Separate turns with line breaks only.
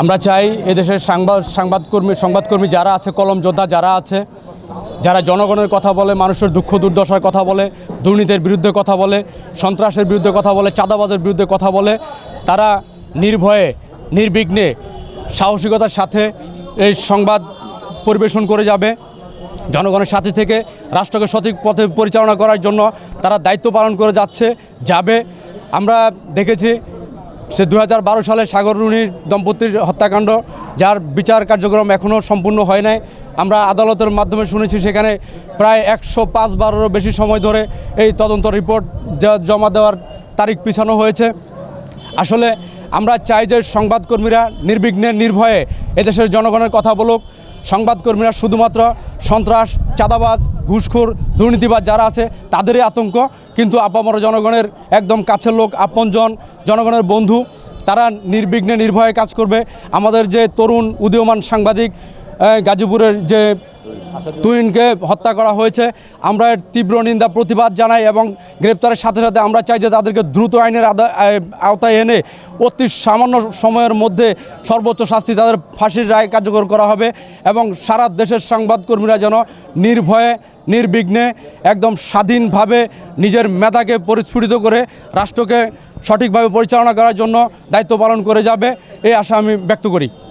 আমরা চাই এদেশের সাংবাদ, সাংবাদকর্মী, সংবাদকর্মী যারা আছে, কলম যোদ্ধা যারা আছে, যারা জনগণের কথা বলে, মানুষের দুঃখ, দুর্দশার কথা বলে, দুর্নীতির বিরুদ্ধে কথা বলে, সন্ত্রাসের বিরুদ্ধে কথা বলে, চাঁদাবাজের বিরুদ্ধে কথা বলে, তারা নির্ভয়ে, নির্বিঘ্নে, সাহসিকতার সাথে এই সংবাদ পরিবেশন করে যাবে। জনগণের সাথে থেকে রাষ্ট্রকে সঠিক পথে পরিচালনা করার জন্য তারা দায়িত্ব পালন করে যাচ্ছে, যাবে। আমরা দেখেছি সে দু হাজার বারো সালে সাগর রুনির দম্পতির হত্যাকাণ্ড, যার বিচার কার্যক্রম এখনও সম্পূর্ণ হয় নাই। আমরা আদালতের মাধ্যমে শুনেছি সেখানে প্রায় একশো পাঁচ বারেরও বেশি সময় ধরে এই তদন্ত রিপোর্ট জমা দেওয়ার তারিখ পিছানো হয়েছে। আসলে আমরা চাই যে সংবাদকর্মীরা নির্বিঘ্নে, নির্ভয়ে এদেশের জনগণের কথা বলুক। সংবাদকর্মীরা শুধুমাত্র সন্ত্রাস, চাঁদাবাজ ঘুষখোর দুর্নীতিবাদ যারা আছে, তাদেরই আতঙ্ক। কিন্তু আপামর জনগণের একদম কাছের লোক, আপনজন জনগণের বন্ধু, তারা নির্বিঘ্নে নির্ভয়ে কাজ করবে। আমাদের যে তরুণ উদীয়মান সাংবাদিক গাজীপুরের যে তুহিনকে হত্যা করা হয়েছে। আমরা এর তীব্র নিন্দা, প্রতিবাদ জানাই এবং গ্রেপ্তারের সাথে সাথে আমরা চাই যে তাদেরকে দ্রুত আইনের আওতায় এনে অতি সামান্য সময়ের মধ্যে সর্বোচ্চ শাস্তি তাদের ফাঁসির রায় কার্যকর করা হবে এবং সারা দেশের সংবাদকর্মীরা যেন নির্ভয়ে, নির্বিঘ্নে, একদম স্বাধীনভাবে নিজের মেধাকে পরিস্ফুটিত করে রাষ্ট্রকে সঠিকভাবে পরিচালনা করার জন্য দায়িত্ব পালন করে যাবে এই আশা আমি ব্যক্ত করি।